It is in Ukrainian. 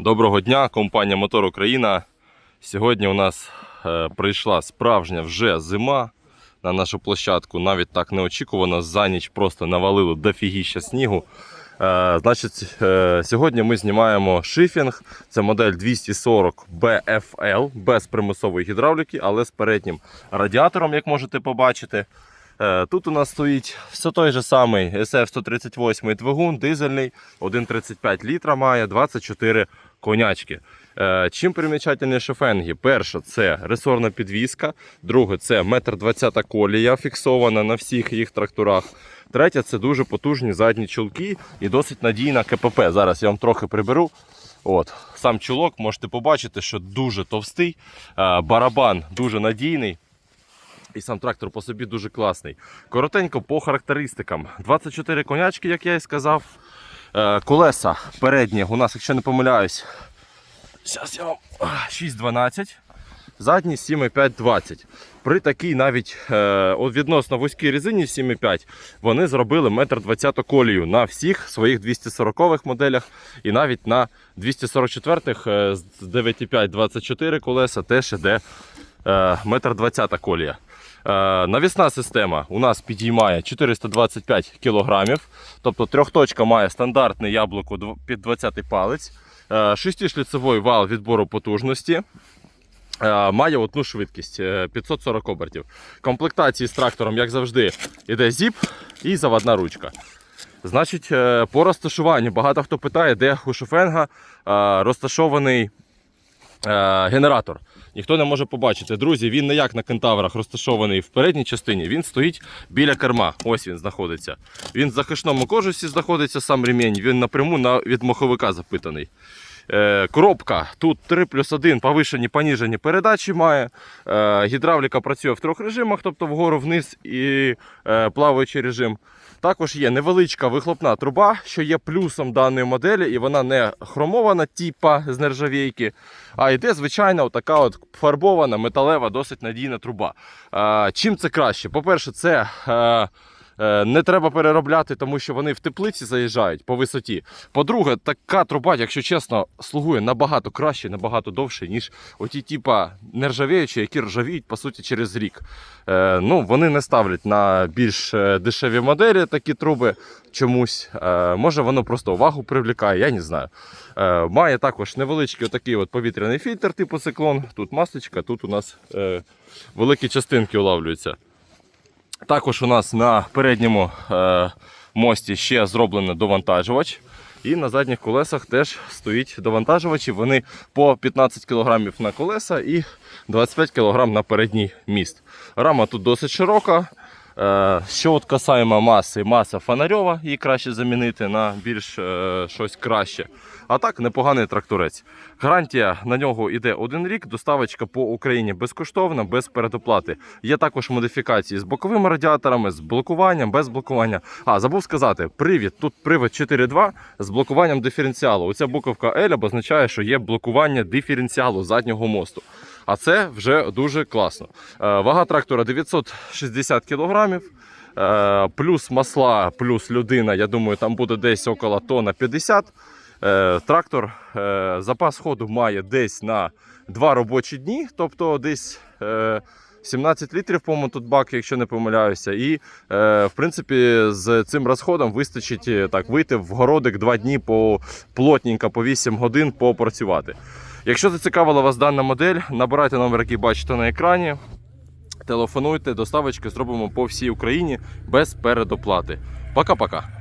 Доброго дня, компанія Мотор Україна. Сьогодні у нас е, прийшла справжня вже зима на нашу площадку. Навіть так неочікувано. За ніч просто навалило дофігіща снігу. Е, значить, е, сьогодні ми знімаємо шифінг. Це модель 240 BFL без примусової гідравліки, але з переднім радіатором, як можете побачити. Е, Тут у нас стоїть все той же самий SF-138 двигун, дизельний, 1,35 літра має, 24 конячки. Е, Чим примічательніше фенги? Перше, це ресорна підвіска. Друге, це 1,20 м колія фіксована на всіх їх тракторах. Третє, це дуже потужні задні чулки і досить надійна КПП. Зараз я вам трохи приберу. От, Сам чулок можете побачити, що дуже товстий, е, барабан дуже надійний. І сам трактор по собі дуже класний. Коротенько по характеристикам. 24 конячки, як я і сказав. Е, Колеса передні у нас, якщо не помиляюсь, зараз я вам 6,12. Задні 7,5-20. При такій навіть е, відносно вузькій резині 7,5 вони зробили 1,20 м колію на всіх своїх 240-х моделях і навіть на 244-х е, з 9,5-24 колеса теж іде е, 1,20 м колія. Е, Навісна система у нас підіймає 425 кг, тобто трьохточка має стандартне яблуко під 20 палець, Е, шестишліцевий вал відбору потужності. Має одну швидкість е, 540 обертів. Комплектації з трактором, як завжди, іде зіп і заводна ручка. Значить, по розташуванню багато хто питає, де у шофенга розташований генератор. Ніхто не може побачити. Друзі, він не як на кентаврах розташований в передній частині, він стоїть біля керма. Ось він знаходиться. Він в захисному кожусі знаходиться сам ремінь, він напряму на, від маховика запитаний. Е, коробка тут 3 плюс 1 повишені, поніжені передачі має. Е, гідравліка працює в трьох режимах, тобто вгору вниз і е, плаваючий режим. Також є невеличка вихлопна труба, що є плюсом даної моделі, і вона не хромована, типа з нержавійки, а йде звичайна така от фарбована металева, досить надійна труба. Чим це краще? По-перше, це. Е, Не треба переробляти, тому що вони в теплиці заїжджають по висоті. По-друге, така труба, якщо чесно, слугує набагато краще, набагато довше, ніж оті, типа нержавіючі, які ржавіють по суті через рік. Е, ну, вони не ставлять на більш е, дешеві моделі такі труби чомусь. Е, може, воно просто увагу привлікає, я не знаю. Е, має також невеличкий отакий от повітряний фільтр, типу циклон. Тут масочка, тут у нас е, великі частинки улавлюються. Також у нас на передньому е, мості ще зроблено довантажувач. І на задніх колесах теж стоїть довантажувачі. Вони по 15 кг на колеса і 25 кг на передній міст. Рама тут досить широка. Е, що от касаємо маси, маса фонарьова, її краще замінити на більш е, щось краще. А так, непоганий тракторець. Гарантія на нього йде один рік. Доставочка по Україні безкоштовна, без передоплати. Є також модифікації з боковими радіаторами, з блокуванням, без блокування. А, забув сказати, привід. Тут привід 4.2 з блокуванням диференціалу. Оця буковка L обозначає, що є блокування диференціалу заднього мосту. А це вже дуже класно. Е, Вага трактора 960 кг. Е, Плюс масла, плюс людина, я думаю, там буде десь около тонна 50. Е, Трактор запас ходу має десь на 2 робочі дні, тобто десь е, 17 літрів, по-моєму, тут бак, якщо не помиляюся. І в принципі з цим розходом вистачить так вийти в городик 2 дні по плотненько по 8 годин попрацювати. Якщо зацікавила вас дана модель, набирайте номер, який бачите на екрані. Телефонуйте, доставочки зробимо по всій Україні без передоплати. Пока-пока.